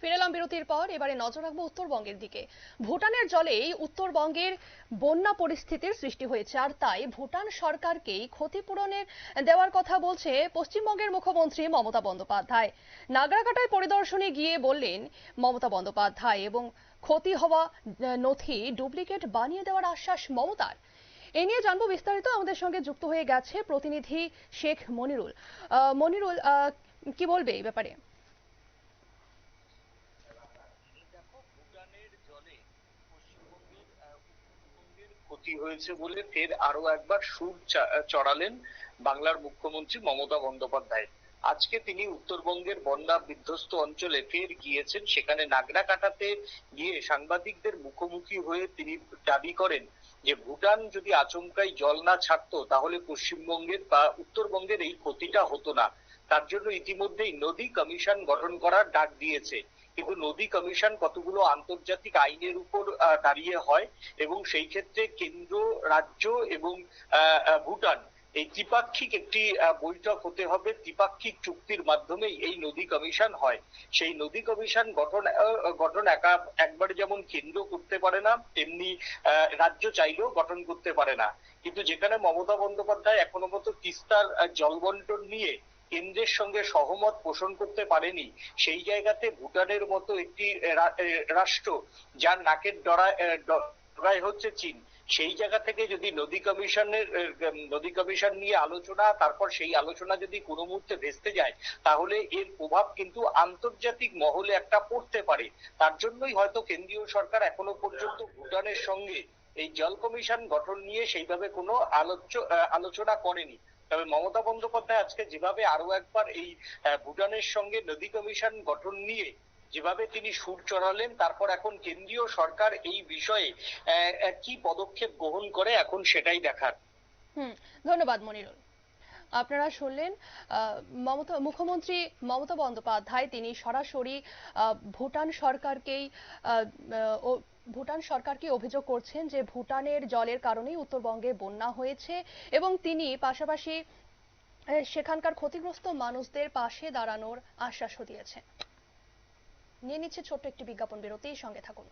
ফিরে এলাম বিরতির পর, এবারে নজর রাখব উত্তরবঙ্গের দিকে। ভুটানের জলেই উত্তরবঙ্গের বন্যা পরিস্থিতির সৃষ্টি হয়েছে, আর তাই ভুটান সরকারকেই ক্ষতিপূরণের দেওয়ার কথা বলছে পশ্চিমবঙ্গের মুখ্যমন্ত্রী মমতা বন্দ্যোপাধ্যায়। নাগরাকাটায় পরিদর্শনে গিয়ে বললেন, মমতা বন্দ্যোপাধ্যায়, এবং ক্ষতি হওয়া নথি ডুপ্লিকেট বানিয়ে দেওয়ার আশ্বাস মমতার। এ নিয়ে জানব বিস্তারিত, আমাদের সঙ্গে যুক্ত হয়ে গেছে প্রতিনিধি শেখ মনিরুল। মনিরুল কি বলবে এই ব্যাপারে দেখো ভুটানের জলে পশ্চিমবঙ্গের আহ, উত্তরবঙ্গের ক্ষতি হয়েছে বলে ফের আরও একবার সুর চড়ালেন বাংলার মুখ্যমন্ত্রী মমতা বন্দ্যোপাধ্যায়। আজকে তিনি উত্তরবঙ্গের বন্যা বিধ্বস্ত অঞ্চলে ফের গিয়েছেন। সেখানে নাগরা কাটাতে গিয়ে সাংবাদিকদের মুখোমুখি হয়ে তিনি দাবি করেন যে, ভুটান যদি আচমকাই জল না ছাড়তো, তাহলে পশ্চিমবঙ্গের বা উত্তরবঙ্গের এই ক্ষতিটা হতো না। তার জন্য ইতিমধ্যেই নদী কমিশন গঠন করার ডাক দিয়েছে। কিন্তু নদী কমিশন কতগুলো আন্তর্জাতিক আইনের উপর দাঁড়িয়ে হয় এবং সেই ক্ষেত্রে কেন্দ্র, রাজ্য এবং ভুটান, এই ত্রিপাক্ষিক একটি বৈঠক হতে হবে। ত্রিপাক্ষিক চুক্তির মাধ্যমেই এই নদী কমিশন হয়। সেই নদী কমিশন গঠন গঠন একা, একবারে যেমন কেন্দ্র করতে পারে না, তেমনি রাজ্য চাইলেও গঠন করতে পারে না। কিন্তু যেখানে মমতা বন্দ্যোপাধ্যায় এখনও মতো তিস্তার জল বন্টন নিয়ে কেন্দ্রের সঙ্গে সহমত পোষণ করতে পারেনি, সেই জায়গাতে ভুটানের মতো একটি রাষ্ট্র যার নাকের ডরায় ডগায় হচ্ছে চীন, সেই জায়গা থেকে যদি নদী কমিশনের নদী কমিশন নিয়ে আলোচনা, তারপর সেই আলোচনা যদি কোনো মুহূর্তে ভেস্তে যায়, তাহলে এর প্রভাব কিন্তু আন্তর্জাতিক মহলে একটা পড়তে পারে। তার জন্যই হয়তো কেন্দ্রীয় সরকার এখনও পর্যন্ত ভুটানের সঙ্গে এই জল কমিশন গঠন নিয়ে সেইভাবে কোনো আলোচ্য আলোচনা করেনি। তবে মমতা বন্দ্যোপাধ্যায় আজকে যেভাবে আরও একবার এই ভুটানের সঙ্গে নদী কমিশন গঠন নিয়ে যেভাবে তিনি সুর চড়ালেন, তারপর এখন কেন্দ্রীয় সরকার এই বিষয়ে কি পদক্ষেপ গ্রহণ করে এখন সেটাই দেখার। ধন্যবাদ মনিরুল। আপনারা শুনলেন মমতা, মুখ্যমন্ত্রী মমতা বন্দ্যোপাধ্যায়, তিনি সরাসরি ভুটান সরকারকেই ভুটান সরকারকে অভিযোগ করছেন যে ভুটানের জলের কারণেই উত্তরবঙ্গে বন্যা হয়েছে এবং তিনি পাশাপাশি সেখানকার ক্ষতিগ্রস্ত মানুষদের পাশে দাঁড়ানোর আশ্বাসও দিয়েছেন। নিয়ে নিচ্ছে ছোট্ট একটি বিজ্ঞাপন বিরতি, সঙ্গে থাকুন।